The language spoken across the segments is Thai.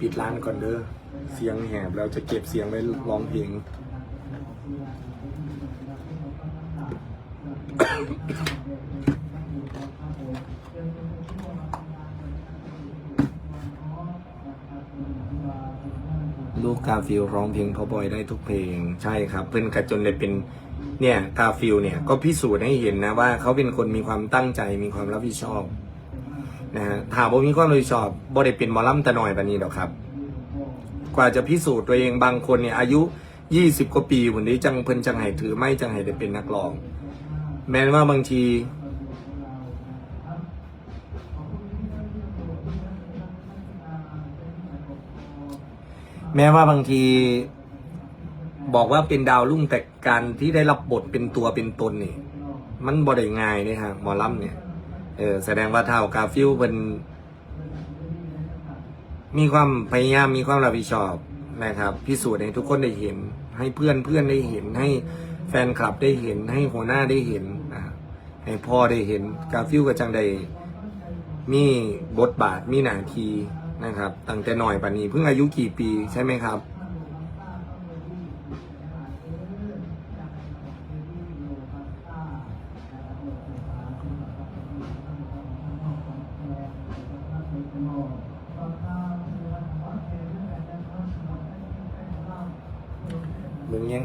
ปิดร้านก่อนเด้อ เสียงแหบแล้วจะเก็บเสียงไว้ร้องเพลง ลูกกาฟิลร้องเพลงพอบอยได้ทุกเพลง ใช่ครับ เพื่อนกระจนเลยเป็นเนี่ยกาฟิลเนี่ยก็พิสูจน์ให้เห็นนะว่าเขาเป็นคนมีความตั้งใจมีความรับผิดชอบ นะฮะถามว่ามีความรับผิดชอบบ่ได้เป็นหมอลำแต่หน่อยแบบนี้หรอกครับ กว่าจะพิสูจน์ตัวเองบางคนเนี่ยอายุยี่สิบกว่าปีคนนี้จังเพิ่นจังไห้ถือไม่จังไห้ได้เป็นนักร้อง แม้ว่าบางทีแม้ว่าบางทีบอกว่าเป็นดาวรุ่งแต่การที่ได้รับบทเป็นตัวเป็นตนนี่ มันบ่ได้ง่ายเนี่ยฮะหมอลำเนี่ย เออแสดงว่าเท่ากาฟิลเป็นมีความพยายามมีความรับผิดชอบนะครับ พิสูจน์ให้ทุกคนได้เห็น ให้เพื่อนเพื่อนได้เห็น ให้แฟนคลับได้เห็น ให้หัวหน้าได้เห็นให้พ่อได้เห็นกาฟิลกับจังได้มีบทบาทมีหนาทีนะครับตั้งแต่หน่อยปานนี้เพิ่งอายุกี่ปีใช่ไหมครับ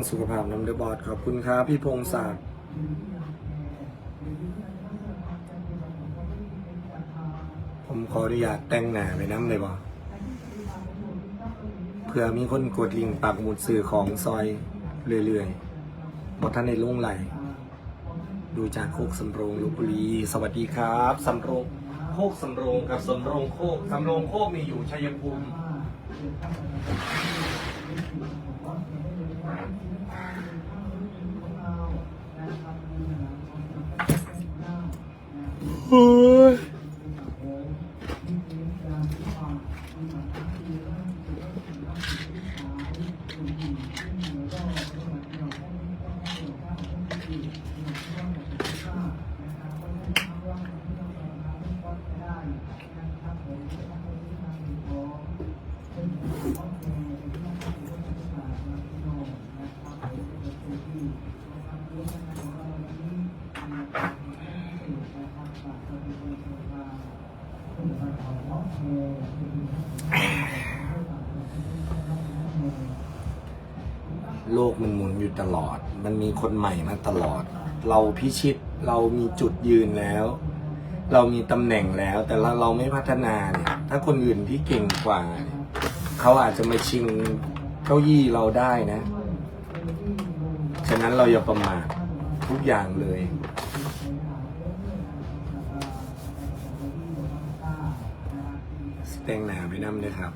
สุขภาพน้ำเดอบอดขอบคุณครับ พี่พงศักดิ์ผมขออนุญาตแต่งหน้าไปน้ำเลยบอเพื่อมีคนกดลิงก์ปักหมุดสื่อของซอยเรื่อยๆบอท่านในลุ่งไหล ดูจากโคกสำโรงลพบุรี สวัสดีครับสำโรงโคกสำโรงกับสำโรงโคกสำโรงโคกมีอยู่ชัยภูมิ โลกมันหมุนอยู่ตลอด มันมีคนใหม่มาตลอด เราพิชิตเรามีจุดยืนแล้ว เรามีตำแหน่งแล้ว แต่เราเราไม่พัฒนาเนี่ยถ้าคนอื่นที่เก่งกว่าเขาอาจจะมาชิงเก้าอี้เราได้นะ ฉะนั้นเราอย่าประมาททุกอย่างเลยแต่งหนาไปน้ำเลยครับ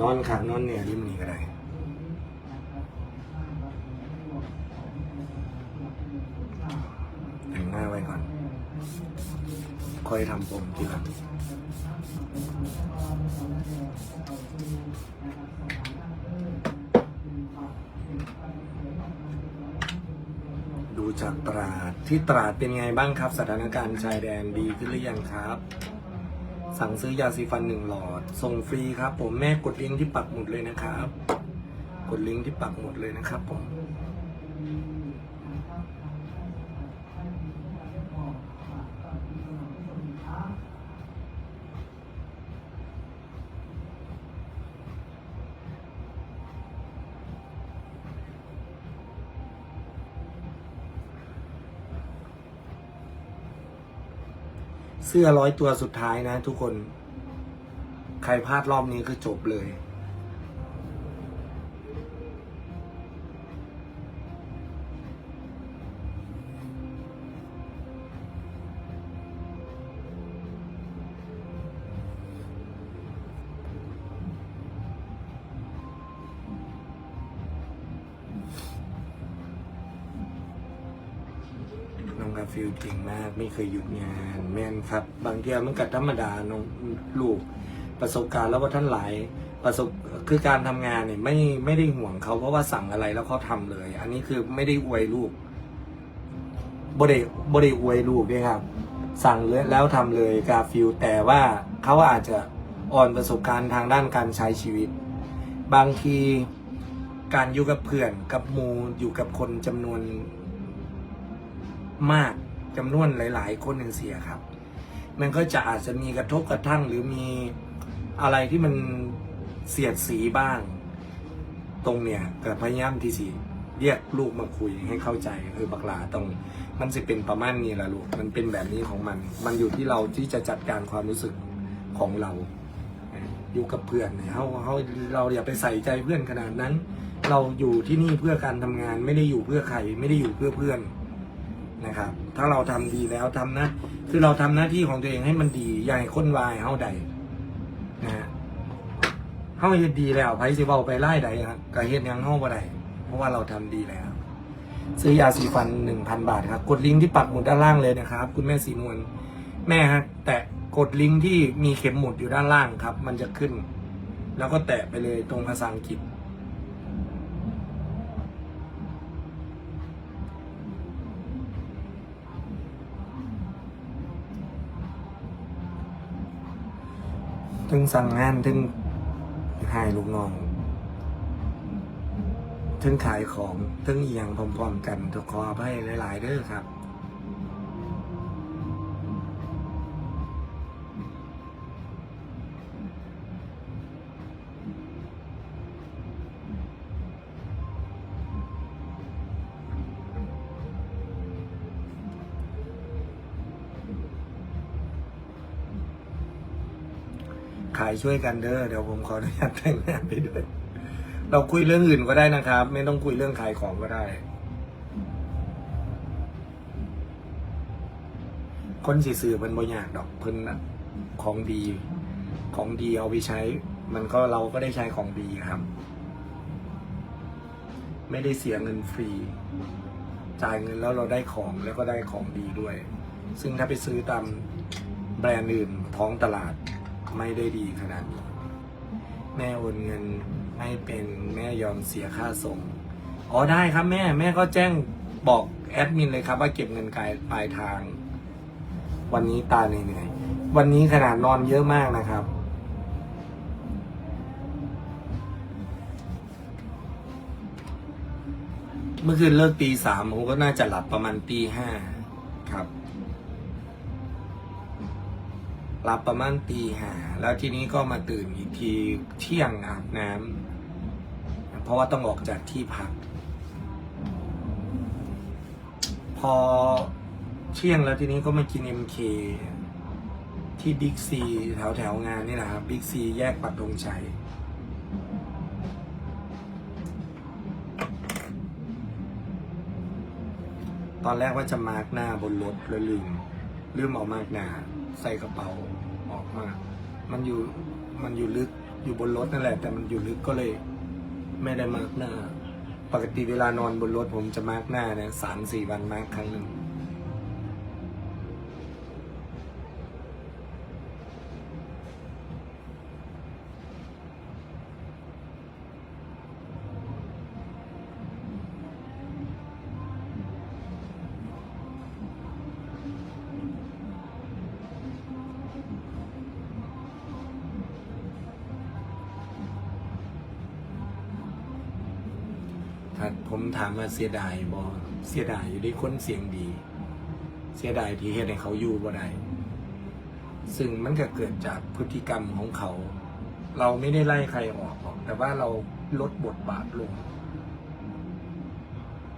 นอนข้างนอนเนี่ยริมนี้ก็ได้แต่งหน้าไว้ก่อน ค่อยทำผมทีหลังดูจากตราดที่ตราดเป็นไงบ้างครับ สถานการณ์ชายแดนดีขึ้นหรือยังครับ สั่งซื้อยาสีฟันหนึ่งหลอด ส่งฟรีครับ ผมแม่กดลิงก์ที่ปักหมุดเลยนะครับ กดลิงก์ที่ปักหมุดเลยนะครับผม สื้อร้อยตัวสุดท้ายนะทุกคน ใครพลาดรอบนี้คือจบเลย ฟิลเก่งมากไม่เคยหยุดงานแม่นครับ บางทีมันก็ธรรมดาน้องลูกประสบการณ์แล้วว่าท่านหลายประสบคือการทำงานเนี่ยไม่ไม่ได้ห่วงเขาเพราะว่าสั่งอะไรแล้วเขาทำเลย อันนี้คือไม่ได้อวยลูกบริบริอวยลูกด้วยครับ สั่งเลยแล้วทำเลยกาฟิลแต่ว่าเขาอาจจะอ่อนประสบการณ์ทางด้านการใช้ชีวิต บางทีการอยู่กับเพื่อนกับมูอยู่กับคนจำนวน มากจำนวนหลาย ๆ คนหนึ่งเสียครับ มันก็จะอาจจะมีกระทบกระทั่งหรือมีอะไรที่มันเสียดสีบ้าง ตรงเนี่ยก็พยายามที่สิเรียกลูกมาคุยให้เข้าใจเออบักลาตรงมันจะเป็นประมาณนี้แหละลูกมันเป็นแบบนี้ของมัน มันอยู่ที่เราที่จะจัดการความรู้สึกของเรา อยู่กับเพื่อนเนี่ยเขาเขาเราอย่าไปใส่ใจเพื่อนขนาดนั้น เราอยู่ที่นี่เพื่อการทำงานไม่ได้อยู่เพื่อใครไม่ได้อยู่เพื่อเพื่อน นะครับ ถ้าเราทำดีแล้วทำนะ คือเราทำหน้าที่ของตัวเองให้มันดีอย่าให้คนวายเฮาใดนะฮะเฮาเฮ็ดดีแล้วไผสิเว้าไปไล่ใดครับก็เฮ็ดยังเฮาบ่ได้เพราะว่าเราทำดีแล้ว ซื้อยาสีฟัน1,000บาทครับ กดลิงก์ที่ปักหมุดด้านล่างเลยนะครับ คุณแม่สีนวลแม่ฮะ แตะกดลิงก์ที่มีเข็มหมุดอยู่ด้านล่างครับ มันจะขึ้น แล้วก็แตะไปเลยตรงภาษาอังกฤษ ถึงสั่งงานถึงให้ลูกน้องถึงขายของถึงเอียงพร้อมๆกันทุกขอให้หลาย ๆเด้อครับ ช่วยกันเด้อเดี๋ยวผมขออนุญาตแต่งงานไปด้วย เราคุยเรื่องอื่นก็ได้นะครับ ไม่ต้องคุยเรื่องขายของก็ได้ คนสีสื่อมันบ่ยากดอกเพิ่นของดี ของดีเอาไปใช้ มันก็เราก็ได้ใช้ของดีครับ ไม่ได้เสียเงินฟรี จ่ายเงินแล้วเราได้ของแล้วก็ได้ของดีด้วย ซึ่งถ้าไปซื้อตามแบรนด์อื่นท้องตลาด ไม่ได้ดีขนาดนี้ แม่โอนเงินไม่เป็นแม่ยอมเสียค่าส่ง อ๋อได้ครับแม่แม่ก็แจ้งบอกแอดมินเลยครับ ว่าเก็บเงินกายปลายทาง วันนี้ตาเหนื่อยๆวันนี้ขนาดนอนเยอะมากนะครับ เมื่อคืนเลิกตีสามผมก็น่าจะหลับประมาณตีห้าครับ หลับประมาณตีห้าแล้วทีนี้ก็มาตื่นอีกทีเที่ยงอาบน้ำเพราะว่าต้องออกจากที่พัก พอเที่ยงแล้วทีนี้ก็มากินเอ็มเคที่บิ๊กซีแถวแถวๆงานนี่แหละครับบิ๊กซีแยกปักธงชัยตอนแรกว่าจะมาร์กหน้าบนรถแล้วลืม ลืมเออกมาร์กหน้า ใส่กระเป๋า มา มันอยู่มันอยู่ลึกอยู่บนรถนั่นแหละ แต่มันอยู่ลึกก็เลยไม่ได้มาร์กหน้า ปกติเวลานอนบนรถผมจะมาร์กหน้าเนี่ยสามสี่วันมาร์กครั้งหนึ่ง ถามมว่าเสียดายบอเสียดายอยู่ที่คนเสียงดี เสียดายที่เฮ็ดให้เขาอยู่บ่ได้ซึ่งมันก็เกิดจากพฤติกรรมของเขา เราไม่ได้ไล่ใครออกหรอก แต่ว่าเราลดบทบาทลง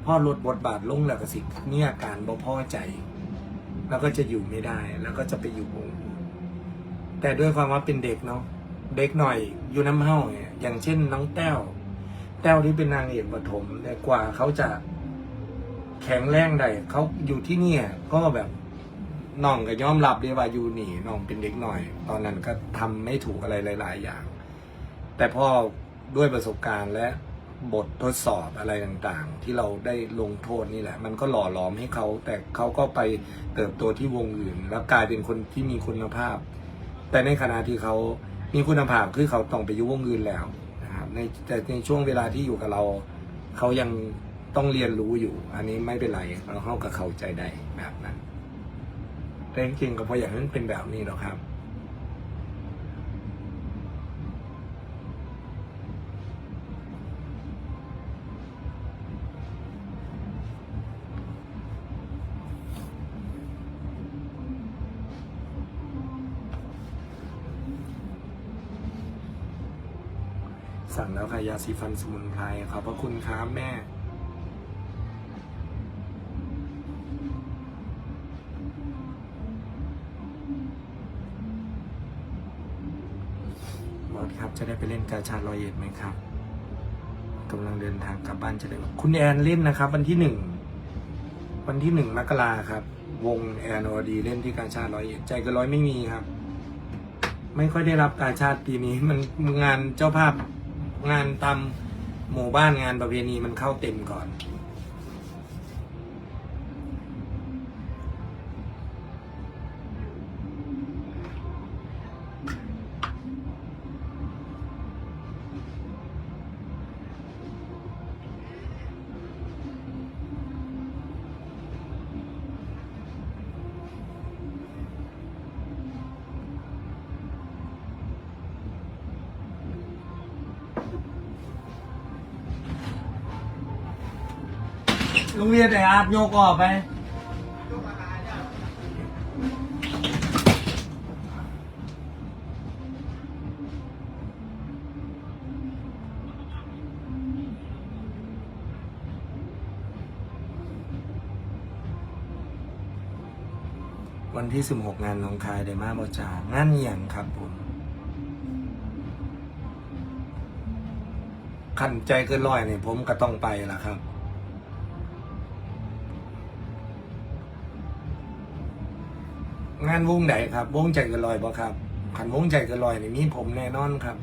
พอลดบทบาทลงแล้วก็สิมีอาการบ่พอใจ แล้วก็จะอยู่ไม่ได้ แล้วก็จะไปอยู่วงแต่ด้วยความว่าเป็นเด็กเนาะเด็กหน่อยอยู่น้ำเฮ้าเนี่ยอย่างเช่นน้องแต้ว แต้วที่เป็นนางเอกปฐมแต่กว่าเขาจะแข็งแรงได้เขาอยู่ที่เนี่ย ก็แบบน้องก็ยอมรับเลยว่าอยู่นี่น้องเป็นเด็กหน่อย ตอนนั้นก็ทำไม่ถูกอะไรหลาย ๆ อย่าง แต่พอด้วยประสบการณ์และบททดสอบอะไรต่างๆ ที่เราได้ลงโทษนี่แหละ มันก็หล่อหลอมให้เขา แต่เขาก็ไปเติบโตที่วงอื่น แล้วกลายเป็นคนที่มีคุณภาพ แต่ในขณะที่เขามีคุณภาพคือเขาต้องไปอยุ่วงอื่นแล้ว ในแต่ในช่วงเวลาที่อยู่กับเรา เขายังต้องเรียนรู้อยู่ อันนี้ไม่เป็นไรเราเข้ากับเขาใจได้แบบนั้นแต่จริงๆก็เพราะอย่างนั้นเป็นแบบนี้หรอกครับ สั่งแล้วค่ะยาสีฟันสมุนไพรขอบพระคุณครับแม่บอสครับจะได้ไปเล่นกาชาดรอยเอ็ดไหมครับกำลังเดินทางกลับบ้านจะได้คุณแอนเล่นนะครับ วันที่หนึ่งวันที่หนึ่งมกราครับ วงแอนอดีเล่นที่กาชาดรอยเอ็ดใจก็ร้อยไม่มีครับไม่ค่อยได้รับกาชาติปีนี้มันงานเจ้าภาพ งานตามหมู่บ้านงานประเพณีมันเข้าเต็มก่อน โรงเรียนไหนอาบโยกออกไป วันที่ 16 งานหน้องคายไดมาบอจางานอหย่งครับผม ขันใจเกินร้อยเนี่ยผมก็ต้องไปละครับานวงไหนครับ วงใจเกินลอยบ่ครับขันวงใจเกินลอยนี่มีผมแน่นอนครับ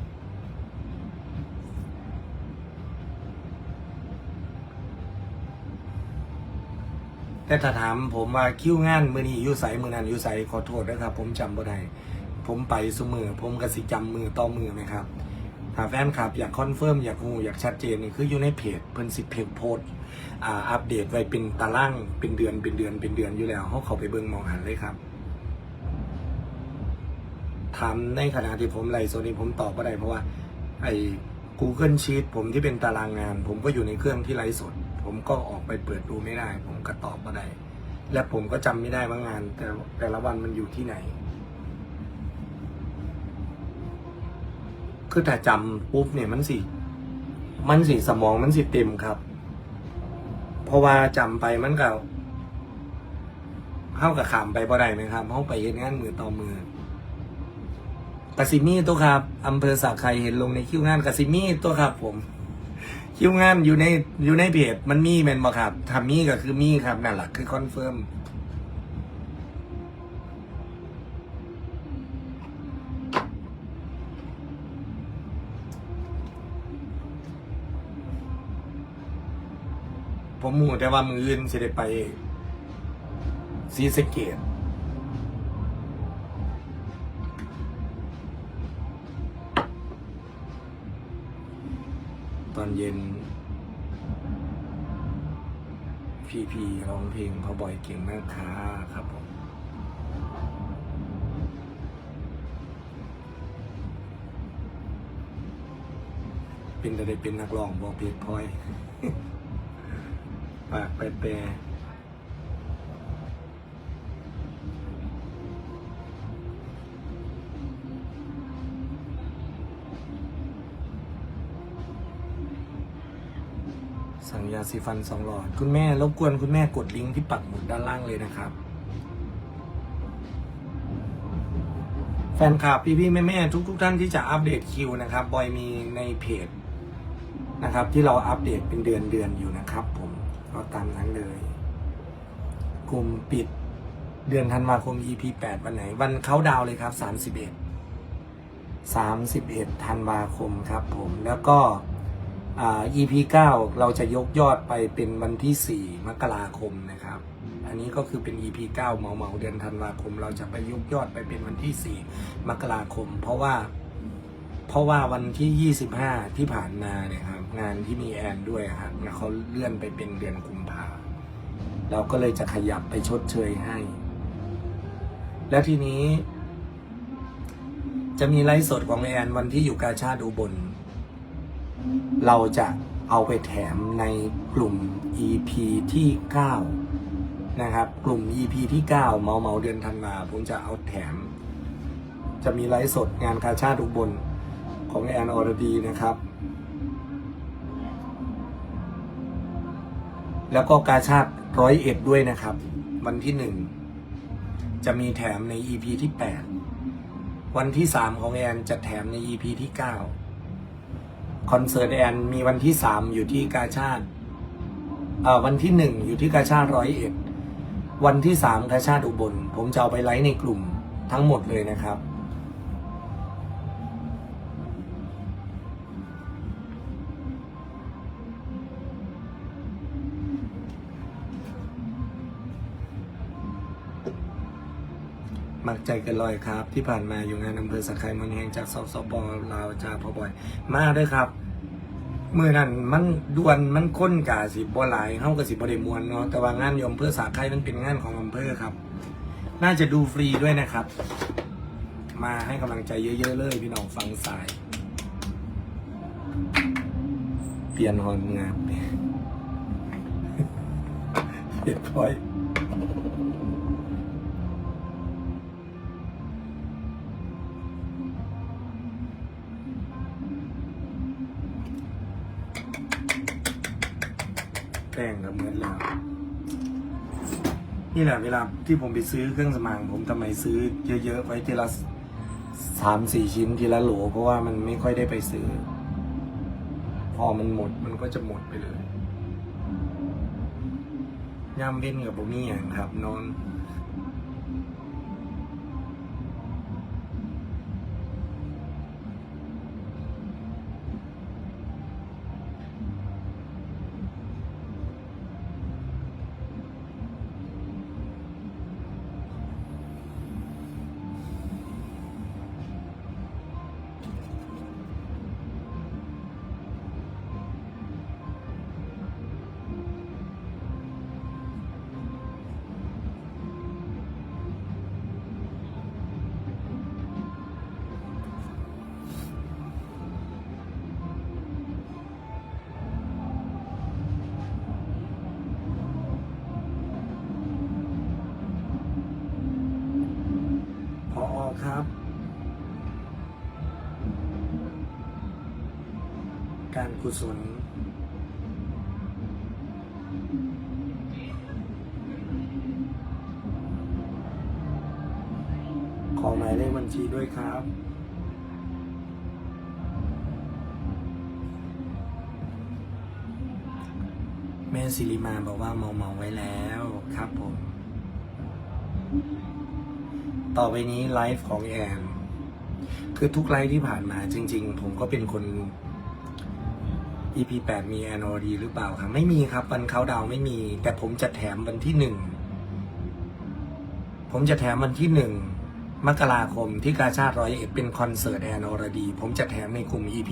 แต่ถ้าถามผมว่าคิวงานมือนี้อยู่ใสมือนั้นอยู่ใสขอโทษนะครับ ผมจำบ่ได้ผมไปสมือผมก็สิจำมือต่อมือไหมครับถ้าแฟนคลับอยากคอนเฟิร์มอยากฮูอยากชัดเจนนี่คืออยู่ในเพจเพิ่นสิเพจโพสอ่าอัปเดตไว้เป็นตารางเป็นเดือนเป็นเดือนเป็นเดือนอยู่แล้วเขาเข้าไปเบิ่งมองหันเลยครับ ถามในขณะที่ผมไลฟ์สดนี้ผมตอบไม่ได้เพราะว่า ไอ้ Google Sheet ผมที่เป็นตารางงาน ผมก็อยู่ในเครื่องที่ไลฟ์สด ผมก็ออกไปเปิดดูไม่ได้ ผมก็ตอบไม่ได้ และผมก็จำไม่ได้ว่างาน แต่แต่ละวันมันอยู่ที่ไหน คือถ้าจำปุ๊บเนี่ยมันสิมันสิสมองมันสิเต็มครับ เพราะว่าจำไปมันก็เข้ากับขามไปบ่ได้ไหมครับเข้าไปเฮ็ดงานมือต่อมือ กสิมีตัวครับอำเภอสาไครเห็นลงในคิวงานกสิมีตัวครับ ผม คิวงานอยู่ในอยู่ในเพจมันมีแมนบ่ครับทำมีก็คือมีครับนั่นแหละคือคอนเฟิร์มผมหมูแต่ว่ามืออื่นสิได้ไปซีสเกต อนเย็น พีพีร้องเพลงพอบ่อยเก่งมากค่ะครับผมเป็นแต่ได้เป็นนักร้องบอกเพียรพลอยปากไปแปร สีฟันสองหลอด คุณแม่รบกวนคุณแม่กดลิงก์ที่ปักหมุดด้านล่างเลยนะครับ แฟนคลับพี่พี่แม่แม่ทุกๆท่านที่จะอัปเดตคิวนะครับบอยมีในเพจนะครับ ที่เราอัปเดตเป็นเดือนเดือนๆอยู่นะครับ ผมก็ตามนั้นเลยกลุ่มปิดเดือนธันวาคม EP 8 วันไหน วันเขาดาวเลยครับ 31 31ธันวาคมครับผมแล้วก็ EP 9 เราจะยกยอดไปเป็นวันที่ 4 มกราคมนะครับ อันนี้ก็คือเป็น EP 9 เมาเมาเดือนธันวาคม เราจะไปยกยอดไปเป็นวันที่ 4 มกราคม เพราะว่า เพราะว่าวันที่ 25 ที่ผ่านมาเนี่ยครับงานที่มีแอนด้วยครับเขาเลื่อนไปเป็นเดือนกุมภาเราก็เลยจะขยับไปชดเชยให้ แล้วทีนี้ จะมีไลฟ์สดของแอนวันที่อยู่กาชาติอุบล เราจะเอาไปแถมในกลุ่ม EP ที่ 9 นะครับ กลุ่ม EP ที่ 9 เมาเมาเดือนธันวาผมจะเอาแถม จะมีไลฟ์สดงานกาชาติอุกบลของแอนอรดีนะครับ แล้วก็กาชาติร้อยเอ็ดด้วยนะครับ วันที่หนึ่งจะมีแถมใน EP ที่ 8 วันที่ 3 ของแอนจะแถมใน EP ที่ 9 คอนเสิร์ตแอนมีวันที่สามอยู่ที่กาชาติเอ่อวันที่หนึ่งอยู่ที่กาชาติร้อยเอ็ดวันที่สามกาชาติอุบล ผมจะเอาไปไลฟ์ในกลุ่มทั้งหมดเลยนะครับ มักใจเกันลอยครับ ที่ผ่านมาอยู่งานอำเภอสักไคมันแหงจากสสปลาวจาพอบ่อย มาด้วยครับเมื่อนั้นมันดวนมันค้นกาสิบ่หลายเฮากับสิบ่ได้มวนเนาะแต่ว่างานอยมเพื่อสาไคมันเป็นงานของอำเภอครับ น่าจะดูฟรีด้วยนะครับ มาให้กำลังใจเยอะๆเลยพี่น้องฟังสาย เปลี่ยนฮอนงานเรียบร้อย แป้งกับเหมือนแล้ว นี่แหละเวลาที่ผมไปซื้อเครื่องสมางผมทำไมซื้อเยอะๆไว้ทีละสามสี่ชิ้นทีละโหล เพราะว่ามันไม่ค่อยได้ไปซื้อ พอมันหมดมันก็จะหมดไปเลยย่ำเว้นกับผมนี่อย่างครับนอน ครับ การกุศล ขอหมายเลขบัญชีด้วยครับแม่สิริมาบอกว่าเมาเมาๆไว้แล้วครับผม ต่อไปนี้ไลฟ์ของแอนคือทุกไลฟ์ที่ผ่านมาจริง ๆ ผมก็เป็นคน EP 8มีแอนอดีหรือเปล่าครับ ไม่มีครับวันเขาดาวไม่มี แต่ผมจะแถมวันที่หนึ่งผมจะแถมวันที่หนึ่งมกราคมที่กาชาติร้อยเอ็ดเป็นคอนเสิร์ตแอนอรดี ผมจะแถมในกลุ่ม EP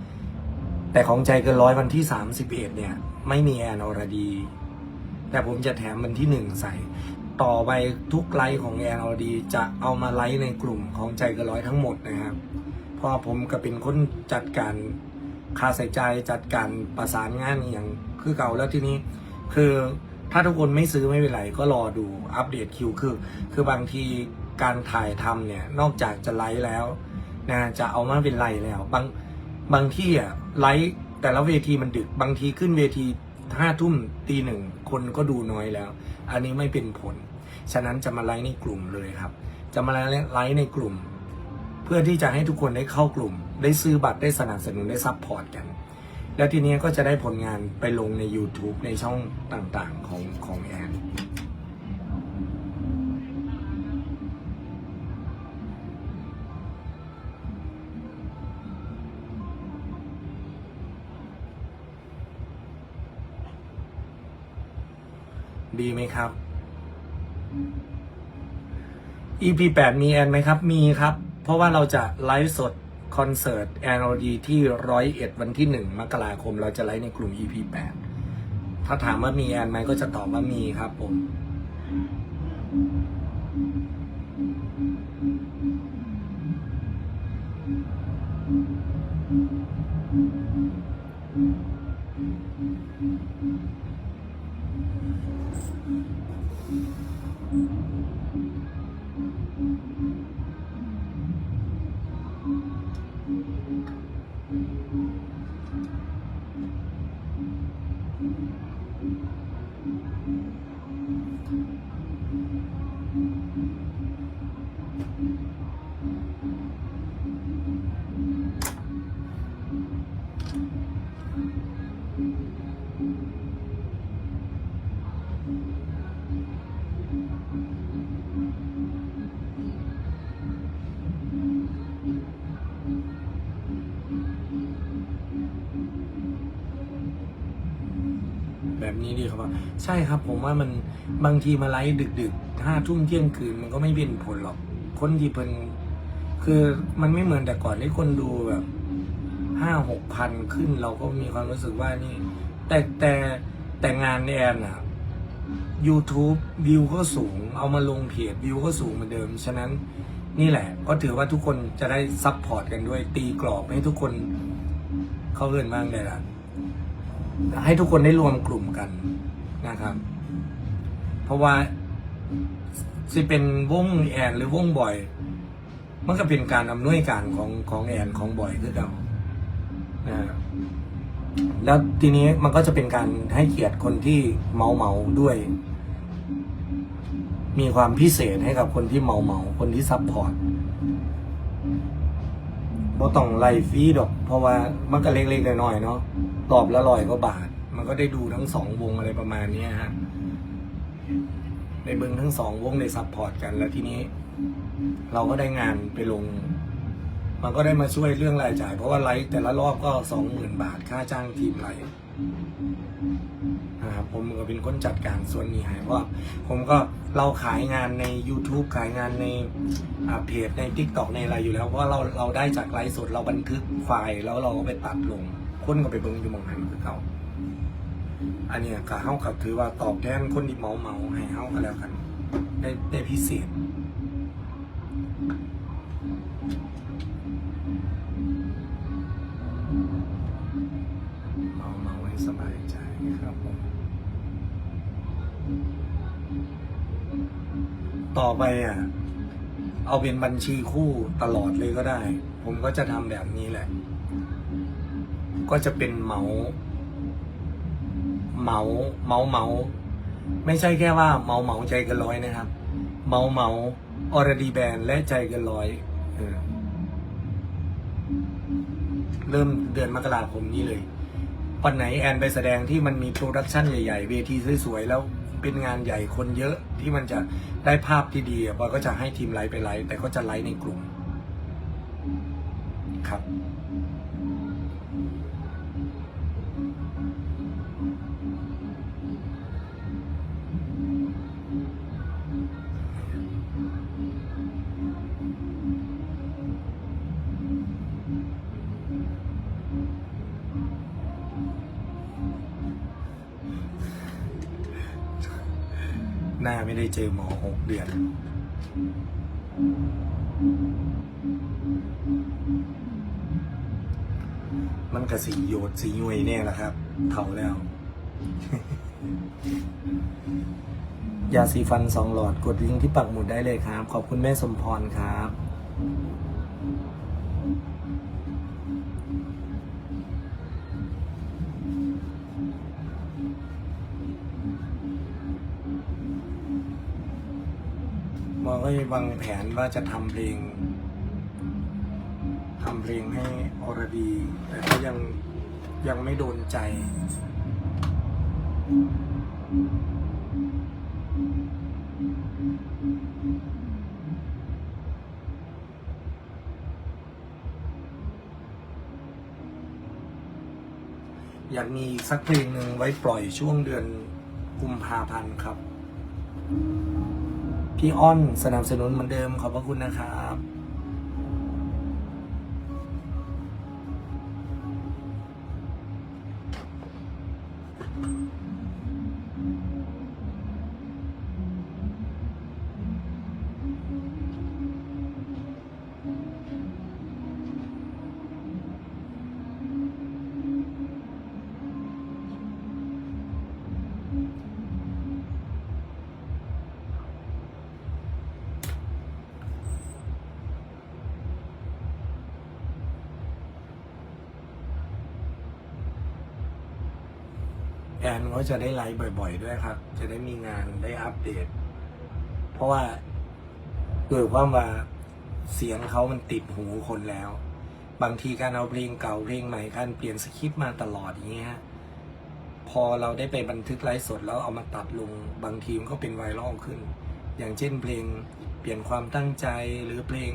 8แต่ของใจเกินร้อยวันที่ 31 เนี่ย ไม่มีแอนอรดี แต่ผมจะแถมวันที่หนึ่งใส่ ต่อไปทุกไลฟ์ของแอนอรดีจะเอามาไลฟ์ในกลุ่มของใจเกินร้อยทั้งหมดนะครับเพราะผมก็เป็นคนจัดการคาใส่ใจจัดการประสานงานอย่างคือเก่าแล้วที่นี้คือถ้าทุกคนไม่ซื้อไม่เป็นไรก็รอดูอัปเดตคิวคือ คือบางทีการถ่ายทำเนี่ยนอกจากจะไลฟ์แล้วนะจะเอามาเป็นไลฟ์แล้ว บางบางที่อะไลฟ์แต่ละเวทีมันดึกบางทีขึ้นเวทีห้าทุ่มตีหนึ่งคนก็ดูน้อยแล้ว อันนี้ไม่เป็นผล ฉะนั้นจะมาไลฟ์ในกลุ่มเลยครับ จะมาไลฟ์ในกลุ่ม เพื่อที่จะให้ทุกคนได้เข้ากลุ่ม ได้ซื้อบัตรได้สนับสนุนได้ซัพพอร์ตกัน แล้วทีนี้ก็จะได้ผลงานไปลงใน YouTube ในช่องต่างๆของของแอนดีไหมครับ EP 8มีแอนไหมครับ มีครับ เพราะว่าเราจะไลฟ์สดคอนเสิร์ตแอนอดีที่ร้อยเอ็ดวันที่หนึ่งมกราคมเราจะไลฟ์ในกลุ่ม EP แปดถ้าถามว่ามีแอนไหมก็จะตอบว่ามีครับผม ดีครับว่าใช่ครับ ผมว่ามันบางทีมาไลฟ์ดึกๆห้าทุ่มเที่ยงคืนมันก็ไม่เป็นผลหรอก คนที่เป็นคือมันไม่เหมือนแต่ก่อนที่คนดูแบบห้าหกพันขึ้นเราก็มีความรู้สึกว่านี่ แต่แต่แต่งานแอนอะ YouTube วิวก็สูง เอามาลงเพจวิวก็สูงเหมือนเดิม ฉะนั้นนี่แหละ ก็ถือว่าทุกคนจะได้ซัพพอร์ตกันด้วย ตีกรอบให้ทุกคนเข้าเรื่อนมากเลยล่ะ ให้ทุกคนได้รวมกลุ่มกันนะครับ เพราะว่าสิเป็นวงแอนหรือวงบ่อย มันก็เป็นการอำนวยการของของแอนของบ่อยคือเก่านะแล้วทีนี้มันก็จะเป็นการให้เกียรติคนที่เมาเมาด้วย มีความพิเศษให้กับคนที่เมาเมาคนที่ซัพพอร์ตบ่ต้องไล่ฟรีดอก เพราะว่ามันก็เล็กๆน้อยๆเนาะ ตอบละร้อยก็บาท มันก็ได้ดูทั้งสองวงอะไรประมาณนี้ฮะในเบิงทั้งสองวงในซัพพอร์ตกันแล้วทีนี้ เราก็ได้งานไปลง มันก็ได้มาช่วยเรื่องรายจ่าย เพราะว่าไลฟ์แต่ละรอบก็สองหมื่นบาทค่าจ้างทีมไลฟ์นะครับผมก็เป็นคนจัดการส่วนนี้ให้เพราะผมก็เราขายงานใน YouTube ขายงานในเพจใน Tik t o k ในอะไรอยู่แล้วเพราะเราเราได้จากไลฟ์สดเราบันทึกไฟล์แล้วเราก็ไปตัดลง คนก็ไปเบิ้งอยู่หมองไหันคือเขาอันเนี้ยก็เฮากับถือว่าตอบแทนคนที่เมาเมาให้เฮาก็แล้วกันได้ได้พิเศษ เมาเมาให้สบายใจครับผมต่อไปอะ เอาเป็นบัญชีคู่ตลอดเลยก็ได้ ผมก็จะทำแบบนี้แหละ ก็จะเป็นเมาเมาเมาเมาไม่ใช่แค่ว่าเมาเมาใจกันร้อยนะครับ เมาเมาออรดีแบนและใจกันร้อยเริ่มเดือนมกราคมนี้เลยวันไหนแอนไปแสดงที่มันมีโปรดักชันใหญ่ ๆ เวทีสวยๆแล้วเป็นงานใหญ่คนเยอะที่มันจะได้ภาพที่ดีอะบอยก็จะให้ทีมไลฟ์ไปไลฟ์แต่ก็จะไลฟ์ในกลุ่มครับ ได้เจอหมอหกเดือน มันกระสีโยดสียุยเนี่ยแหละครับ เท่าแล้ว ยาสีฟันสองหลอดกดลิงก์ที่ปักหมุดได้เลยครับ ขอบคุณแม่สมพรครับ มอก็วางแผนว่าจะทำเพลงทำเพลงให้อรดี แต่ก็ยังยังไม่โดนใจ อยากมีสักเพลงหนึ่งไว้ปล่อยช่วงเดือนกุมภาพันธ์ครับ พี่อ้อนสนับสนุนเหมือนเดิมขอบพระคุณนะครับ นก็จะได้ไลฟ์บ่อย ๆ ด้วยครับ จะได้มีงานได้อัปเดต เพราะว่าเกิดว่ามาเสียงเขามันติดหูคนแล้ว บางทีการเอาเพลงเก่าเพลงใหม่การเปลี่ยนสคริปต์มาตลอดอย่างเงี้ยพอเราได้ไปบันทึกไลฟ์สดแล้วเอามาตัดลง บางทีมันก็เป็นไวรัลขึ้น อย่างเช่นเพลงเปลี่ยนความตั้งใจหรือเพลง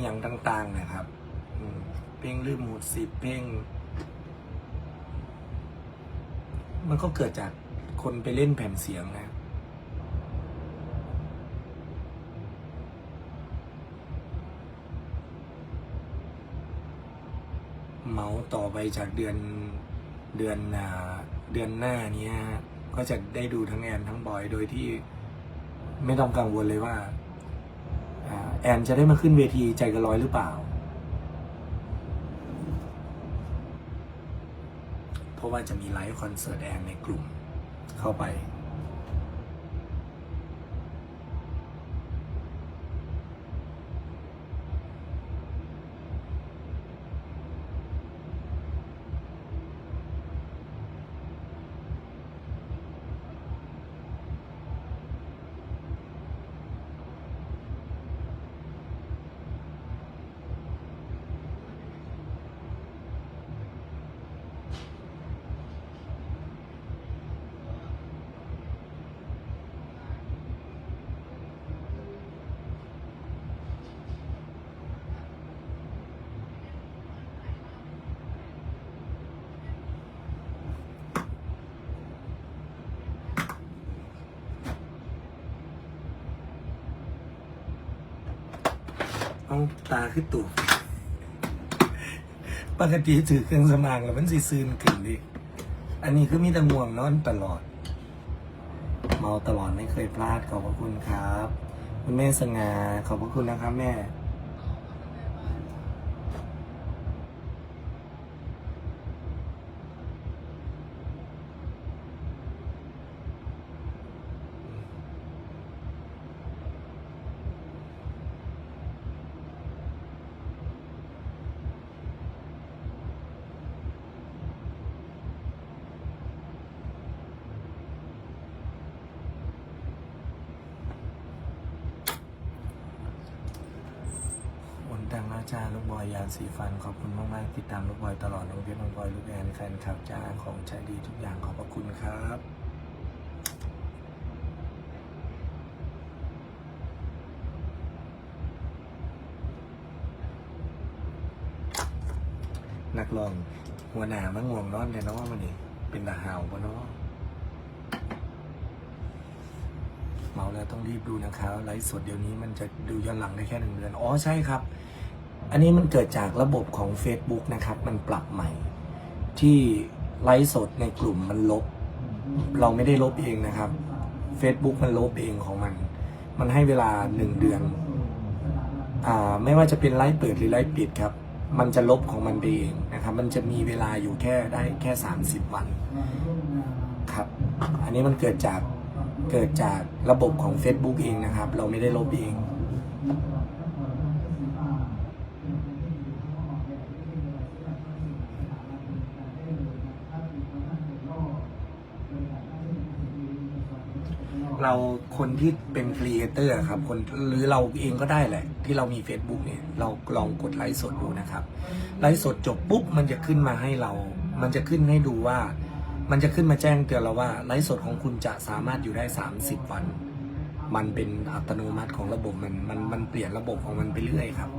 อย่างต่างๆนะครับเพลงลืมหมดสิบเพลง มันก็เกิดจากคนไปเล่นแผ่นเสียงนะ เมาต่อไปจากเดือนเดือนเดือนหน้าเนี้ยก็จะได้ดูทั้งแอนทั้งบอยโดยที่ไม่ต้องกังวลเลยว่าแอนจะได้มาขึ้นเวทีใจกันร้อยหรือเปล่า เพราะว่าจะมีไลฟ์คอนเสิร์ตแอนในกลุ่มเข้าไป เอาตาขึ้นตูปกติถือเครื่องสมางแล้วมันสิซืนขึ้นดิอันนี้คือมีแต่ง่วงนอนตลอด เมาตลอดไม่เคยพลาดขอบพระคุณครับ คุณแม่สง่าขอบพระคุณนะครับแม่ วันดังอาจารย์ลูกบอยยานสีฟันขอบคุณมากๆติดตามลูกบอยตลอดน้องเพชรน้องบอยลูกแอนแฟนคลับจ้าของใจดีทุกอย่างขอบพระคุณครับนักร้องหัวหน้ามันง่วงนอนแต่น้องมันนี่เป็นตาหาวปะเนาะเมาแล้วต้องรีบดูนะครับไลฟ์สดเดี๋ยวนี้มันจะดูย้อนหลังได้แค่หนึ่งเดือนอ๋อใช่ครับ อันนี้มันเกิดจากระบบของ Facebook นะครับ มันปรับใหม่ ที่ไลฟ์สดในกลุ่มมันลบ เราไม่ได้ลบเองนะครับ Facebook มันลบเองของมัน มันให้เวลาหนึ่งเดือนอ่าไม่ว่าจะเป็นไลฟ์เปิดหรือไลฟ์ปิดครับ มันจะลบของมันไปเองนะครับ มันจะมีเวลาอยู่แค่ได้แค่ 30 วันครับ อันนี้มันเกิดจากเกิดจากระบบของ Facebook เองนะครับ เราไม่ได้ลบเอง เราคนที่เป็นครีเอเตอร์ครับคนหรือเราเองก็ได้แหละ ที่เรามี Facebook เนี่ยเราลองกดไลฟ์สดดูนะครับไลฟ์สดจบปุ๊บมันจะขึ้นมาให้เรา มันจะขึ้นให้ดูว่า มันจะขึ้นมาแจ้งเตือนเราว่าไลฟ์สดของคุณจะสามารถอยู่ได้ 30 วัน มันเป็นอัตโนมัติของระบบมันมันมันเปลี่ยนระบบของมันไปเรื่อยครับ